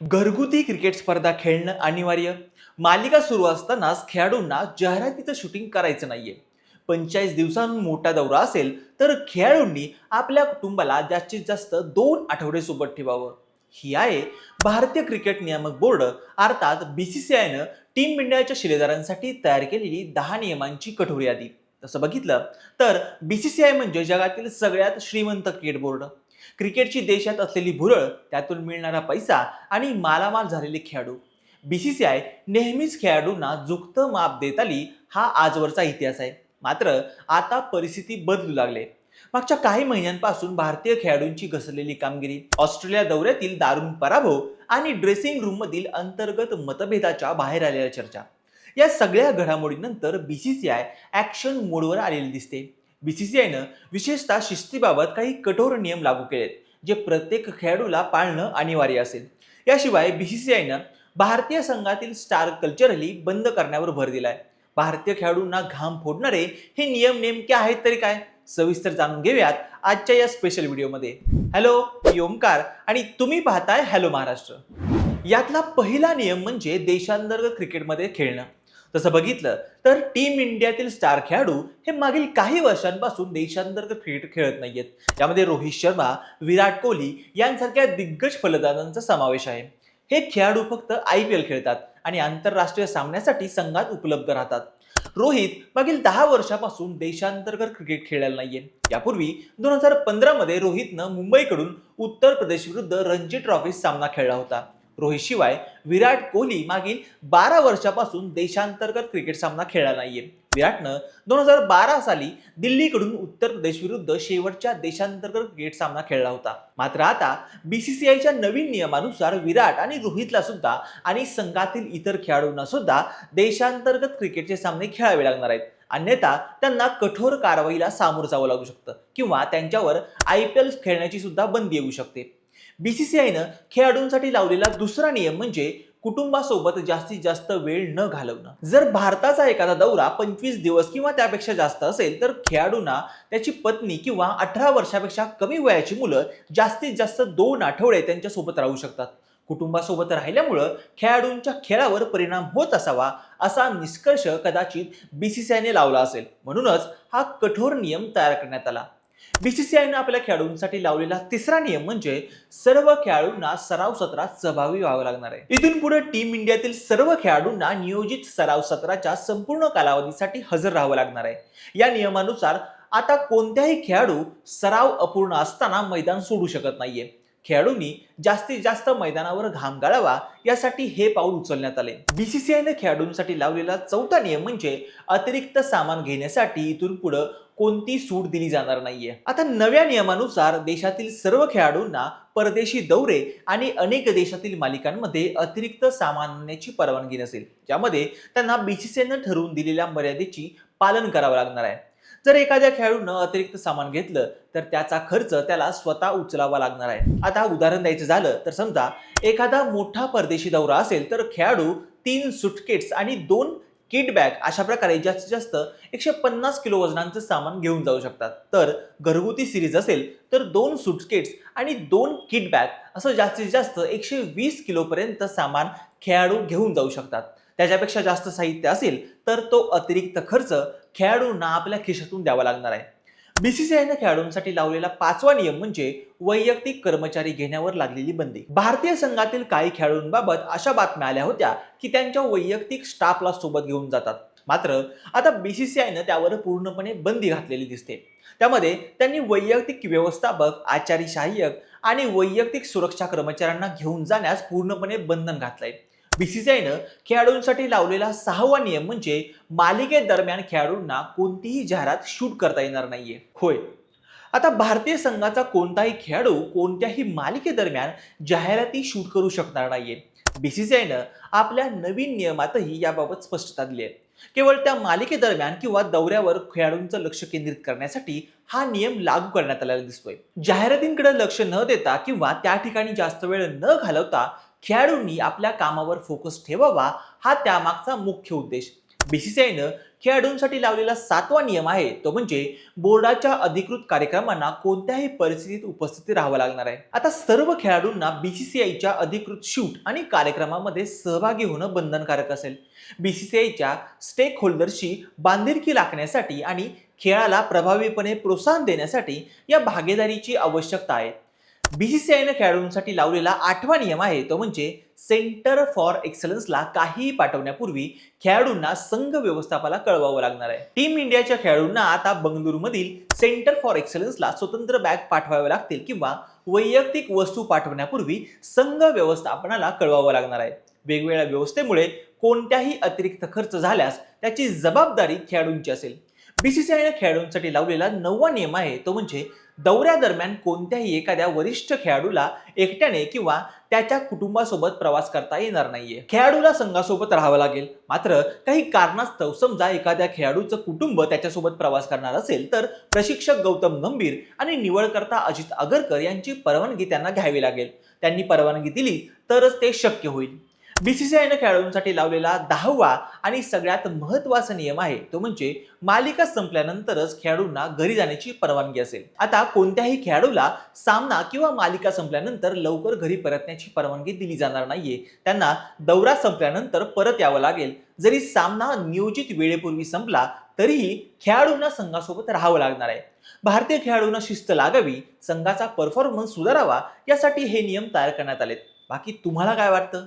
घरगुती क्रिकेट स्पर्धा खेळणं अनिवार्य. मालिका सुरू असतानाच खेळाडूंना जाहिरातीचं शूटिंग करायचं नाहीये. पंचेचाळीस दिवसांहून मोठा दौरा असेल तर खेळाडूंनी आपल्या कुटुंबाला जास्तीत जास्त दोन आठवडे सोबत ठेवावं. ही आहे भारतीय क्रिकेट नियामक बोर्ड अर्थात बी सी सी आयनं टीम इंडियाच्या शिलेदारांसाठी तयार केलेली दहा नियमांची कठोर यादी. तसं बघितलं तर बी सी सी आय म्हणजे जगातील सगळ्यात श्रीमंत क्रिकेट बोर्ड. क्रिकेटची देशात असलेली भुरळ त्यातून मिळणारा पैसा आणि मालामाल झालेले खेळाडू. बीसीसीआय नेहमीच खेळाडूंना जुक्त माप देत आली हा आजवरचा इतिहास आहे. मात्र आता परिस्थिती बदलू लागले. मागच्या काही महिन्यांपासून भारतीय खेळाडूंची घसरलेली कामगिरी ऑस्ट्रेलिया दौऱ्यातील दारुण पराभव आणि ड्रेसिंग रूममधील अंतर्गत मतभेदाच्या बाहेर आलेल्या चर्चा. या सगळ्या घडामोडीनंतर बीसीसीआय ॲक्शन मोडवर आलेली दिसते. बीसीसीआयनं विशेषतः शिस्तीबाबत काही कठोर नियम लागू केलेत जे प्रत्येक खेळाडूला पाळणं अनिवार्य असेल. याशिवाय बीसीसीआयनं भारतीय संघातील स्टार कल्चरली बंद करण्यावर भर दिलाय. भारतीय खेळाडूंना घाम फोडणारे हे नियम नेमके आहेत तरी काय? सविस्तर जाणून घेऊयात आजच्या या स्पेशल व्हिडिओमध्ये हॅलो मी ओमकार आणि तुम्ही पाहताय हॅलो महाराष्ट्र. यातला पहिला नियम म्हणजे देशांतर्गत क्रिकेटमध्ये खेळणं. तसं बघितलं तर टीम इंडियातील स्टार खेळाडू हे मागील काही वर्षांपासून देशांतर्गत क्रिकेट खेळत नाहीयेत. त्यामध्ये रोहित शर्मा विराट कोहली यांसारख्या दिग्गज फलंदाजांचा समावेश आहे. हे खेळाडू फक्त आय पी एल खेळतात आणि आंतरराष्ट्रीय सामन्यासाठी संघात उपलब्ध राहतात. रोहित मागील दहा वर्षापासून देशांतर्गत क्रिकेट खेळायला नाहीये. यापूर्वी दोन हजार पंधरामध्ये रोहितनं मुंबईकडून उत्तर प्रदेश विरुद्ध रणजी ट्रॉफी सामना खेळला होता. रोहित शिवाय विराट कोहली मागील बारा वर्षापासून देशांतर्गत क्रिकेट सामना खेळला नाहीये. विराटनं दोन हजार बारा साली दिल्लीकडून उत्तर प्रदेश विरुद्ध शेवटच्या देशांतर्गत क्रिकेट सामना खेळला होता. मात्र आता बीसीसीआयच्या नवीन नियमानुसार विराट आणि रोहितला सुद्धा आणि संघातील इतर खेळाडूंना सुद्धा देशांतर्गत क्रिकेटचे सामने खेळावे लागणार आहेत. अन्यथा त्यांना कठोर कारवाईला सामोरं जावं लागू शकतं किंवा त्यांच्यावर आय पी एल खेळण्याची सुद्धा बंदी येऊ शकते. बीसीसीआयनं खेळाडूंसाठी लावलेला दुसरा नियम म्हणजे कुटुंबासोबत जास्तीत जास्त वेळ न घालवणं. जर भारताचा एखादा दौरा पंचवीस दिवस किंवा त्यापेक्षा जास्त असेल तर खेळाडूंना त्याची पत्नी किंवा अठरा वर्षापेक्षा कमी वयाची मुलं जास्तीत जास्त दोन आठवडे त्यांच्यासोबत राहू शकतात. कुटुंबासोबत राहिल्यामुळं खेळाडूंच्या खेळावर परिणाम होत असावा असा निष्कर्ष कदाचित बीसीसीआयने लावला असेल. म्हणूनच हा कठोर नियम तयार करण्यात आला. बीसीसीआयनं आपल्या खेळाडूंसाठी लावलेला तिसरा नियम म्हणजे सर्व खेळाडूंना सराव सत्रात सहभागी व्हावं लागणार आहे. इथून पुढे टीम इंडियातील सर्व खेळाडूंना नियोजित सराव सत्राच्या संपूर्ण कालावधीसाठी हजर राहावं लागणार आहे. या नियमानुसार आता कोणत्याही खेळाडू सराव अपूर्ण असताना मैदान सोडू शकत नाहीये. खेळाडूंनी जास्तीत जास्त मैदानावर घाम गाळावा यासाठी हे पाऊल उचलण्यात आले. बीसीसीआयने खेळाडूंसाठी लावलेला चौथा नियम म्हणजे अतिरिक्त सामान घेण्यासाठी इथून पुढे कोणती सूट दिली जाणार नाहीये. आता नव्या नियमानुसार देशातील सर्व खेळाडूंना परदेशी दौरे आणि अनेक देशातील मालिकांमध्ये अतिरिक्त सामान आणण्याची परवानगी नसेल ज्यामध्ये त्यांना बीसीसीआयनं ठरवून दिलेल्या मर्यादेची पालन करावं लागणार आहे. जर एखाद्या खेळाडूनं अतिरिक्त सामान घेतलं तर त्याचा खर्च त्याला स्वतः उचलावा लागणार आहे. आता उदाहरण द्यायचं झालं तर समजा एखादा मोठा परदेशी दौरा असेल तर खेळाडू तीन सुटकेट्स आणि दोन किट बॅग अशा प्रकारे जास्तीत जास्त एकशे पन्नास किलो वजनांचं सामान घेऊन जाऊ शकतात. तर घरगुती सिरीज असेल तर दोन सुटकेट्स आणि दोन किट बॅग असं जास्तीत जास्त एकशे वीस किलोपर्यंत सामान खेळाडू घेऊन जाऊ शकतात. त्याच्यापेक्षा जास्त साहित्य असेल तर तो अतिरिक्त खर्च खेळाडूंना आपल्या खिशातून द्यावा लागणार आहे. बीसीसीआयनं खेळाडूंसाठी लावलेला पाचवा नियम म्हणजे वैयक्तिक कर्मचारी घेण्यावर लागलेली बंदी. भारतीय संघातील काही खेळाडूंबाबत अशा बातम्या आल्या होत्या की त्यांच्या वैयक्तिक स्टाफला सोबत घेऊन जातात. मात्र आता बीसीसीआयनं त्यावर पूर्णपणे बंदी घातलेली दिसते. त्यामध्ये त्यांनी वैयक्तिक व्यवस्थापक आचारी सहाय्यक आणि वैयक्तिक सुरक्षा कर्मचाऱ्यांना घेऊन जाण्यास पूर्णपणे बंधन घातलंय. बीसीसीआयनं खेळाडूंसाठी लावलेला सहावा नियम म्हणजे मालिकेदरम्यान खेळाडूंना कोणतीही जाहिरात शूट करता येणार नाहीये. होय. आता भारतीय संघाचा कोणताही खेळाडू कोणत्याही मालिकेदरम्यान जाहिराती शूट करू शकणार नाहीये. बीसीसीआयनं आपल्या नवीन नियमातही याबाबत स्पष्टता दिली आहे. केवळ त्या मालिकेदरम्यान किंवा दौऱ्यावर खेळाडूंचं लक्ष केंद्रित करण्यासाठी हा नियम लागू करण्यात आलेला दिसतोय. जाहिरातींकडे लक्ष न देता किंवा त्या ठिकाणी जास्त वेळ न घालवता खेळाडूंनी आपल्या कामावर फोकस ठेवावा हा त्यामागचा मुख्य उद्देश. बीसीसीआयनं खेळाडूंसाठी लावलेला सातवा नियम आहे तो म्हणजे बोर्डाच्या अधिकृत कार्यक्रमांना कोणत्याही परिस्थितीत उपस्थित राहावं लागणार आहे. आता सर्व खेळाडूंना बीसीसीआयच्या अधिकृत शूट आणि कार्यक्रमामध्ये सहभागी होणं बंधनकारक असेल. बीसीसीआयच्या स्टेक होल्डरशी बांधिलकी राखण्यासाठी आणि खेळाला प्रभावीपणे प्रोत्साहन देण्यासाठी या भागीदारीची आवश्यकता आहे. बीसीसीआयनं खेळाडूंसाठी लावलेला आठवा नियम आहे तो म्हणजे सेंटर फॉर एक्सलन्सला काहीही पाठवण्यापूर्वी खेळाडूंना संघ व्यवस्थापनाला कळवावं लागणार आहे. टीम इंडियाच्या खेळाडूंना आता बंगळुरूमधील सेंटर फॉर एक्सलन्सला स्वतंत्र बॅग पाठवावे लागतील किंवा वैयक्तिक वस्तू पाठवण्यापूर्वी संघ व्यवस्थापनाला कळवावं लागणार आहे. वेगवेगळ्या व्यवस्थेमुळे कोणत्याही अतिरिक्त खर्च झाल्यास त्याची जबाबदारी खेळाडूंची असेल. बीसीसीआयने खेळाडूंसाठी लावलेला नववा नियम आहे तो म्हणजे दौऱ्यादरम्यान कोणत्याही एखाद्या वरिष्ठ खेळाडूला एकट्याने किंवा त्याच्या कुटुंबासोबत प्रवास करता येणार नाहीये. खेळाडूला संघासोबत राहावं लागेल. मात्र काही कारणास्तव समजा एखाद्या खेळाडूचं कुटुंब त्याच्यासोबत प्रवास करणार असेल तर प्रशिक्षक गौतम गंभीर आणि निवडकर्ता अजित आगरकर यांची परवानगी त्यांना घ्यावी लागेल. त्यांनी परवानगी दिली तरच ते शक्य होईल. बीसीसीआयनं खेळाडूंसाठी लावलेला दहावा आणि सगळ्यात महत्त्वाचा नियम आहे तो म्हणजे मालिका संपल्यानंतरच खेळाडूंना घरी जाण्याची परवानगी असेल. आता कोणत्याही खेळाडूला सामना किंवा मालिका संपल्यानंतर लवकर घरी परतण्याची परवानगी दिली जाणार नाहीये. त्यांना दौरा संपल्यानंतर परत यावं लागेल. जरी सामना नियोजित वेळेपूर्वी संपला तरीही खेळाडूंना संघासोबत राहावं लागणार आहे. भारतीय खेळाडूंना शिस्त लागावी संघाचा परफॉर्मन्स सुधारावा यासाठी हे नियम तयार करण्यात आलेत. बाकी तुम्हाला काय वाटतं?